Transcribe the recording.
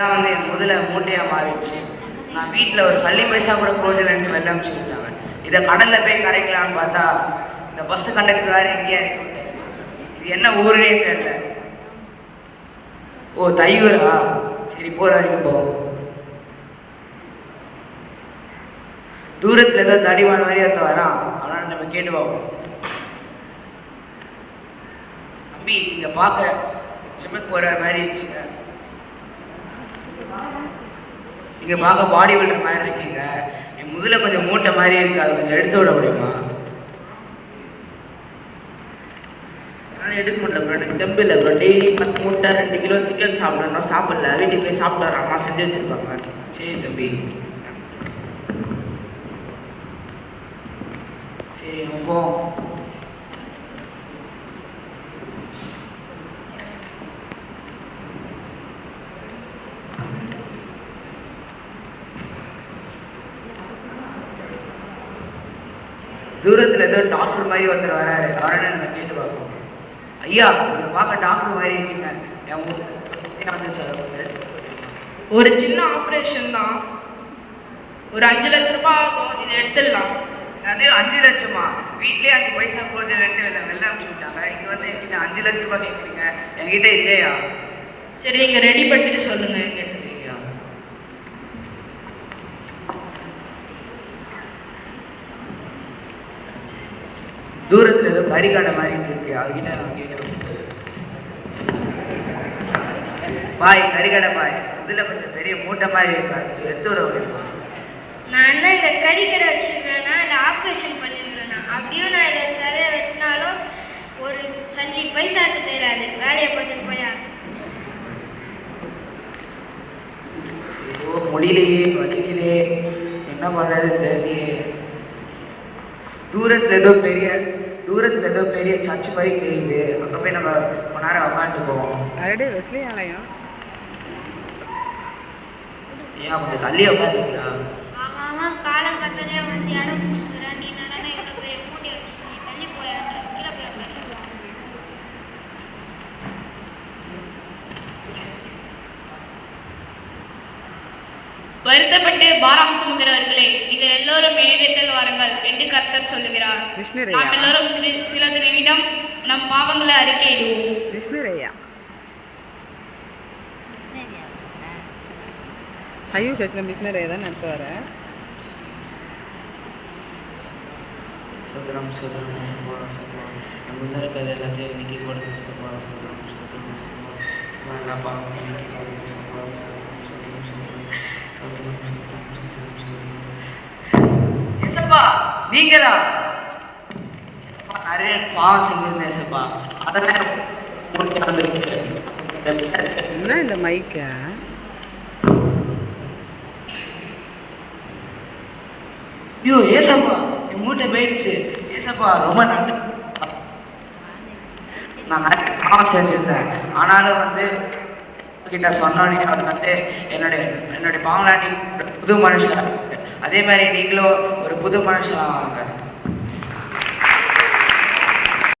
தான் வந்து என் முதல்ல மூட்டையாக மாறிடுச்சு. நான் வீட்டில் ஒரு சல்லி பைசா கூட போஜனன்ட்டு வெளில அனுப்பிச்சுட்டாங்க இதை கடலில் போய் கரைக்கலாம்னு பார்த்தா இந்த பஸ் கண்டக்டர் வேறு எங்கேயா இருக்கு. இது என்ன ஊருனே தெரியல. ஓ தையூரா? சரி போகிற வரைக்கும் போவோம் தூரத்தில் ஏதோ தடிவான மாதிரி ஒருத்தன் வரான். ஆனால் நம்ம கேட்டு பார்ப்போம். தம்பி நீங்கள் பார்க்க ஜிம்முக்கு போகிற மாதிரி இருக்கீங்க. நீங்க பார்க்க பாடி பில்டர் மாதிரி இருக்கீங்க. என் முதல்ல கொஞ்சம் மூட்டை மாதிரி இருக்கு அதை கொஞ்சம் எடுத்து விட முடியுமா? நான் எடுக்க முடியல ப்ரோ எனக்கு டெம்பு இல்லை ப்ரோ டெய்லி பத்து முட்டை ரெண்டு கிலோ சிக்கன் சாப்பிடணும் சாப்பிடல. வீட்டுக்கு போய் சாப்பிட்டு அம்மா செஞ்சு வச்சிருப்பாங்க. சரி தம்பி. சரி நம்ம தூரத்துல ஏதோ டாக்டர் மாதிரி ஒருத்தர் வராரு. அவரை நம்ம கேட்டு பார்ப்போம். ஐயா நீங்க பார்க்க டாக்டர் மாதிரி இருக்கீங்க. ஒரு சின்ன ஆப்ரேஷன் தான். ஒரு அஞ்சு லட்ச ரூபாய் ஆகும். இதை எடுத்துடலாம். அது அஞ்சு லட்சமா? வீட்லயே அஞ்சு பைசா போட்டு ரெண்டு வெளில வெளில அனுப்பிச்சு விட்டாங்க. இங்க வந்து என்கிட்ட அஞ்சு லட்ச ரூபாய் கேட்குறீங்க என்கிட்ட இல்லையா? சரி நீங்கள் ரெடி பண்ணிட்டு சொல்லுங்க. எங்கிட்ட இல்லையா தூரத்துல ஏதோ கறிக்கடை மாதிரி இருக்கு. அவர்கிட்ட நான் கேட்டு பாய் கறிக்கடை பாய். இதுல கொஞ்சம் பெரிய மூட்டை மாதிரி இருக்கு? அது எடுத்து விட முடியுமா? நான் என்ன இந்த கறிக்கடை வச்சிருக்கிறேன்னா இல்லை ஆப்ரேஷன் பண்ணியிருக்கிறேன்னா அப்படியும் நான் இதை சரியா வெட்டினாலும் ஒரு சல்லி பைசாக்கு தெரியாது வேலையை பார்த்துட்டு போயா முடியலையே வலிக்குதே. என்ன பண்றது தெரியலையே. தூரத்துல ஏதோ பெரிய தூரத்துல ஏதோ பெரிய சர்ச் மாதிரி தெரியுது. அங்க போய் நம்ம கொஞ்ச நேரம் உட்காந்துட்டு போவோம் ஏன் கொஞ்சம் தள்ளி உட்காந்துக்கிறா வருத்தப்பட்டு பாரம் சுமக்கிறவர்களே நீங்கள் எல்லோரும் என்னிடத்தில் வாருங்கள் என்று கர்த்தர் சொல்லுகிறார். நாம் எல்லோரும் சிறு சிலது நிமிடம் நம் பாவங்களை அறிக்கையிடுவோம். விஷ்ணுரையா ஐயோ சச்சில் விஷ்ணுரையா தான் நடத்த வரேன் சுதரம் சுதரம் என் முன்ன இருக்கிறது எல்லாத்தையும் இன்னைக்கு சுபா சுதரம் சுதரம் சுபா எல்லா பாவம் ஏசப்பா நீங்களா நிறைய பாவம் செஞ்சிருந்தேன் ஏசப்பா. அதெல்லாம் என்ன இந்த மைக்க ஐயோ ஏசப்பா என் மூட்டை போயிடுச்சு. ஏசப்பா ரொம்ப நன்றி. நான் நிறைய பாவம் செஞ்சிருந்தேன். ஆனாலும் வந்து கிட்ட சொன்னோன்னே அவர் வந்து என்னுடைய என்னுடைய பாவலாண்டி புது மனுஷன். அதே மாதிரி நீங்களும் ஒரு புது மனுஷன்